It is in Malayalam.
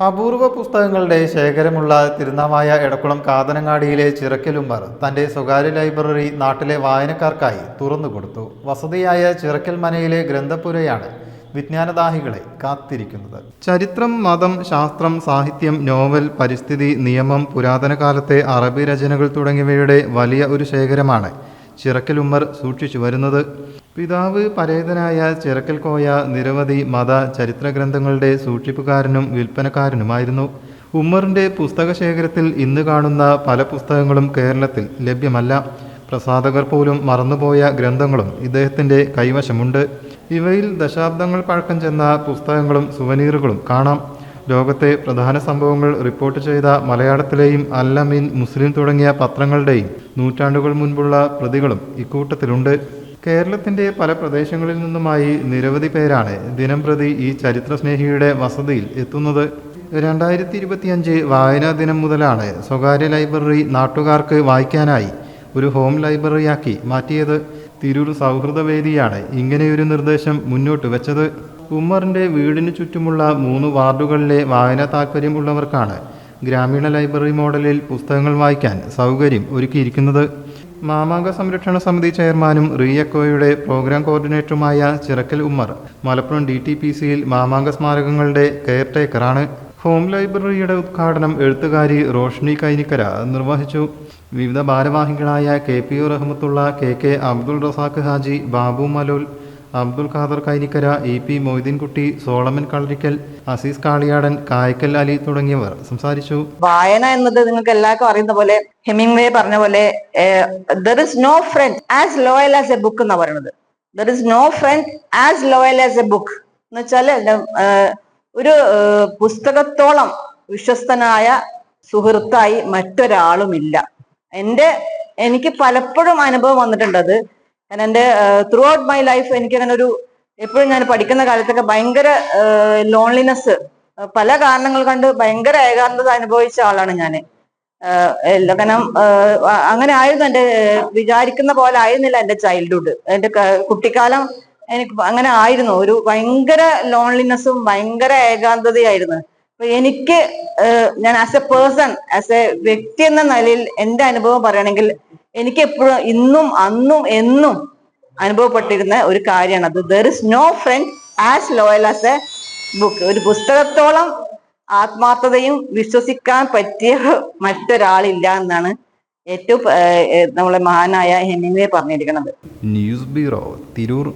അപൂർവ പുസ്തകങ്ങളുടെ ശേഖരമുള്ള തിരുനാവായ എടക്കുളം കാതനങ്ങാടിയിലെ ചിറക്കലുംബർ തന്റെ സ്വകാര്യ ലൈബ്രറി നാട്ടിലെ വായനക്കാർക്കായി തുറന്നുകൊടുത്തു. വസതിയായ ചിറക്കൽ മനയിലെ ഗ്രന്ഥപുരയാണ് വിജ്ഞാനദാഹികളെ കാത്തിരിക്കുന്നത്. ചരിത്രം മതം ശാസ്ത്രം സാഹിത്യം നോവൽ പരിസ്ഥിതി നിയമം പുരാതന കാലത്തെ അറബി രചനകൾ തുടങ്ങിയവയുടെ വലിയ ഒരു ശേഖരമാണ് ചിറക്കലുമ്മർ സൂക്ഷിച്ചു വരുന്നത്. പിതാവ് പരേതനായ ചിറക്കൽ കോയ നിരവധി മത ചരിത്ര ഗ്രന്ഥങ്ങളുടെ സൂക്ഷിപ്പുകാരനും വിൽപ്പനക്കാരനുമായിരുന്നു. ഉമ്മറിന്റെ പുസ്തക ശേഖരത്തിൽ ഇന്ന് കാണുന്ന പല പുസ്തകങ്ങളും കേരളത്തിൽ ലഭ്യമല്ല. പ്രസാധകർ പോലും മറന്നുപോയ ഗ്രന്ഥങ്ങളും ഇദ്ദേഹത്തിന്റെ കൈവശമുണ്ട്. ഇവയിൽ ദശാബ്ദങ്ങൾ പഴക്കം ചെന്ന പുസ്തകങ്ങളും സുവനീറുകളും കാണാം. ലോകത്തെ പ്രധാന സംഭവങ്ങൾ റിപ്പോർട്ട് ചെയ്ത മലയാളത്തിലെയും അല്ലമീൻ മുസ്ലിം തുടങ്ങിയ പത്രങ്ങളുടെയും നൂറ്റാണ്ടുകൾ മുൻപുള്ള പ്രതികളും ഇക്കൂട്ടത്തിലുണ്ട്. കേരളത്തിന്റെ പല പ്രദേശങ്ങളിൽ നിന്നുമായി നിരവധി പേരാണ് ദിനം പ്രതി ഈ ചരിത്രസ്നേഹിയുടെ വസതിയിൽ എത്തുന്നത്. രണ്ടായിരത്തി ഇരുപത്തിയഞ്ച് വായനാ ദിനം മുതലാണ് സ്വകാര്യ ലൈബ്രറി നാട്ടുകാർക്ക് വായിക്കാനായി ഒരു ഹോം ലൈബ്രറിയാക്കി മാറ്റിയത്. തിരൂർ സൗഹൃദവേദിയാണ് ഇങ്ങനെയൊരു നിർദ്ദേശം മുന്നോട്ട് വെച്ചത്. ഉമ്മറിന്റെ വീടിന് ചുറ്റുമുള്ള മൂന്ന് വാർഡുകളിലെ വായനാ താൽപ്പര്യമുള്ളവർക്കാണ് ഗ്രാമീണ ലൈബ്രറി മോഡലിൽ പുസ്തകങ്ങൾ വായിക്കാൻ സൗകര്യം ഒരുക്കിയിരിക്കുന്നത്. മാമാങ്ക സംരക്ഷണ സമിതി ചെയർമാനും റിയക്കോയുടെ programme കോർഡിനേറ്ററുമായ Chirakkal Ummer Malappuram D T P സിയിൽ മാമാങ്ക സ്മാരകങ്ങളുടെ കെയർ ടേക്കറാണ്. ഹോം ലൈബ്രറിയുടെ ഉദ്ഘാടനം എഴുത്തുകാരി റോഷ്നി കൈനിക്കര നിർവഹിച്ചു. വിവിധ ഭാരവാഹികളായ K P O Rahmathulla K K Abdul Razak Haji Babu Malol Abdul Khader Kainikkara E P Moideenkutty Solomon Kalarikkal Aziz Kaliyadan Kaykkal Ali തുടങ്ങിയവർ സംസാരിച്ചു. വായന എന്നത് നിങ്ങൾക്ക് എല്ലാവർക്കും അറിയുന്ന പോലെ ഹെമിംഗ് വേ പറഞ്ഞ പോലെ no friend as loyal as a book എന്നാ പറയുന്നത് no friend as loyal as a book എന്ന് വെച്ചാൽ ഒരു പുസ്തകത്തോളം വിശ്വസ്തനായ സുഹൃത്തായി മറ്റൊരാളുമില്ല. എന്റെ എനിക്ക് പലപ്പോഴും അനുഭവം വന്നിട്ടുണ്ടത് കാരണം എന്റെ ത്രൂ ഔട്ട് മൈ ലൈഫ് എനിക്ക് അങ്ങനെ ഒരു എപ്പോഴും ഞാൻ പഠിക്കുന്ന കാലത്തൊക്കെ ഭയങ്കര ലോൺലിനെസ് പല കാരണങ്ങൾ കണ്ട് ഭയങ്കര ഏകാന്തത അനുഭവിച്ച ആളാണ് ഞാൻ കാരണം അങ്ങനെ ആയിരുന്നു ഏഹ്, വിചാരിക്കുന്ന പോലെ ആയിരുന്നില്ല എന്റെ ചൈൽഡ്ഹുഡ് എന്റെ കുട്ടിക്കാലം എനിക്ക് അങ്ങനെ ആയിരുന്നു. ഒരു ഭയങ്കര ലോൺലിനെസ്സും ഭയങ്കര ഏകാന്തതയായിരുന്നു. അപ്പൊ എനിക്ക് ഞാൻ as a person as a വ്യക്തി എന്ന നിലയിൽ എന്റെ അനുഭവം പറയുകയാണെങ്കിൽ എനിക്ക് എപ്പോഴും ഇന്നും അന്നും എന്നും അനുഭവപ്പെട്ടിരുന്ന ഒരു കാര്യമാണ് അത്. There is no friend as loyal as a book ഒരു പുസ്തകത്തോളം ആത്മാർത്ഥതയും വിശ്വസിക്കാൻ പറ്റിയ മറ്റൊരാളില്ല എന്നാണ് ഏറ്റവും നമ്മളെ മഹാനായ ഹെമിംഗ്വേ പറഞ്ഞിരിക്കുന്നത്. News bureau Tirur